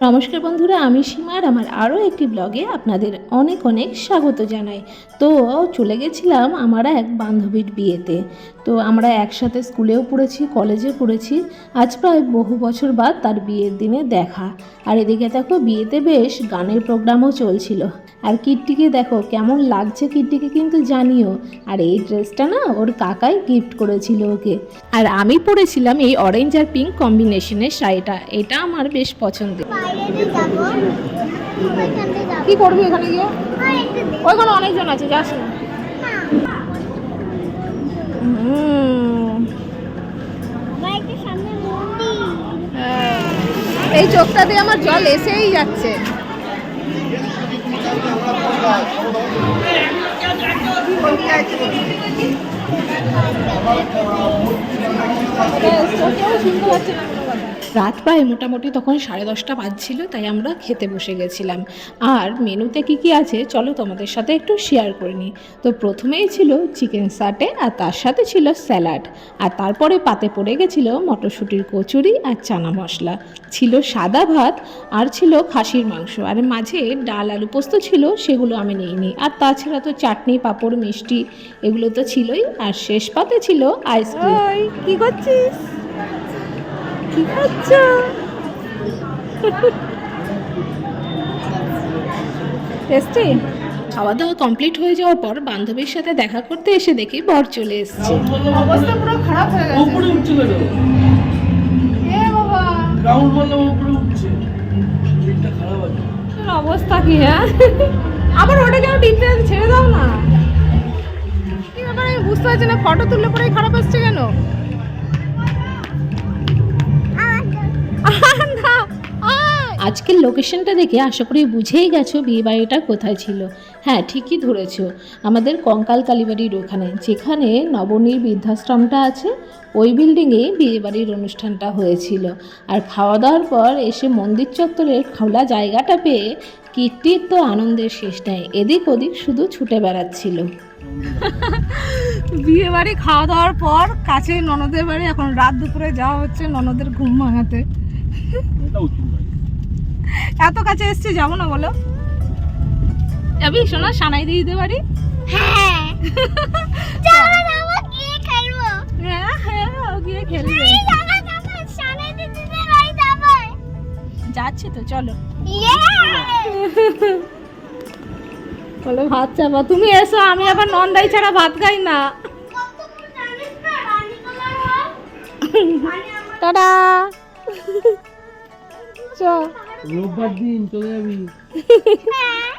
নমস্কার বন্ধুরা, আমি সীমা আর আমার আরও একটি ব্লগে আপনাদের অনেক অনেক স্বাগত জানাই। তো চলে গেছিলাম আমার এক বান্ধবীর বিয়েতে। তো আমরা একসাথে স্কুলেও পড়েছি কলেজে পড়েছি। আজ প্রায় বহু বছর বাদ তার বিয়ের দিনে দেখা। আর এদিকে দেখো, বিয়েতে বেশ গানের প্রোগ্রামও চলছিল। আর কিটটিকে দেখো, কেমন লাগছে কিটটিকে কিন্তু জানিও। আর এই ড্রেসটা না ওর কাকাই গিফট করেছিল ওকে। আর আমি পরেছিলাম এই অরেঞ্জ আর পিঙ্ক কম্বিনেশনের শাড়িটা। এটা আমার বেশ পছন্দের। কি করবি? এখানে গিয়ে? ওইখানে অনেকজন আছে যাস না হ্যাঁ। এই চোখটা দিয়ে আমার জল এসেই যাচ্ছে। রাত প্রায় মোটামুটি তখন সাড়ে দশটা বাজছিল, তাই আমরা খেতে বসে গেছিলাম। আর মেনুতে কি কি আছে চলো তোমাদের সাথে একটু শেয়ার করে নিই। তো প্রথমেই ছিল চিকেন সাটে আর তার সাথে ছিল স্যালাড আর তারপরে পাতে পড়ে গেছিল মটরশুঁটির কচুরি আর চানা মশলা। ছিল সাদা ভাত আর ছিল খাসির মাংস। আর মাঝে ডাল আলু পোস্ত ছিল, সেগুলো আমি নিইনি আর তাছাড়া তো চাটনি, পাঁপড়, মিষ্টি, এগুলো তো ছিলই। আর শেষ পাতে ছিল আইসক্রিম কি করছিস? কি খাচ্ছ? টেস্টি? খাওয়া দাওয়া কমপ্লিট হয়ে যাওয়ার পর বান্ধবীর সাথে দেখা করতে এসে দেখি বর চলে এসছে। অবস্থা পুরো খারাপ হয়ে গেছে। উপরে উঠছে কেন? এ বাবা। গ্রাউন্ড উপরে উঠছে। খারাপ আছে। অবস্থা কি হ্যাঁ? আবার ওটা কেন টিপতে ছেড়ে দাও না। কি ব্যাপার? আমি বুঝতে পারছি না। ফটো তুললে পরেই খারাপ আসছে কেন? আজকের লোকেশনটা দেখে আশা করি বুঝেই গেছো বিয়ে বাড়িটা কোথায় ছিল। হ্যাঁ ঠিকই ধরেছ। আমাদের কঙ্কাল কালীবাড়ির ওখানে যেখানে নবনীর বৃদ্ধাশ্রমটা আছে ওই বিল্ডিংয়ে বিয়ে বাড়ির অনুষ্ঠানটা হয়েছিল। আর খাওয়া দাওয়ার পর এসে মন্দির চত্বরের খোলা জায়গাটা পেয়ে কীর্তির তো আনন্দের শেষ নেই। এদিক ওদিক শুধু ছুটে বেড়াচ্ছিল। বিয়ে বাড়ি খাওয়া দাওয়ার পর কাছে ননদের বাড়ি এখন রাত দুপুরে যাওয়া হচ্ছে ননদের ঘুম ভাঙাতে। নয়। এত কাছে এসছে যাব না বলো। যাবি? শোনা সানাই হ্যাঁ। চলো যাব গিয়ে খেলব। হ্যাঁ হ্যাঁ গিয়ে খেলবে। যাচ্ছে তো চলো। বলে ভাত চাপা। তুমি এসো আমি আবার নন্দাই ছাড়া ভাত খাই না। হয় টাটা। চ রোববার দিন চলে যাবি। হ্যাঁ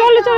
চলো চলো।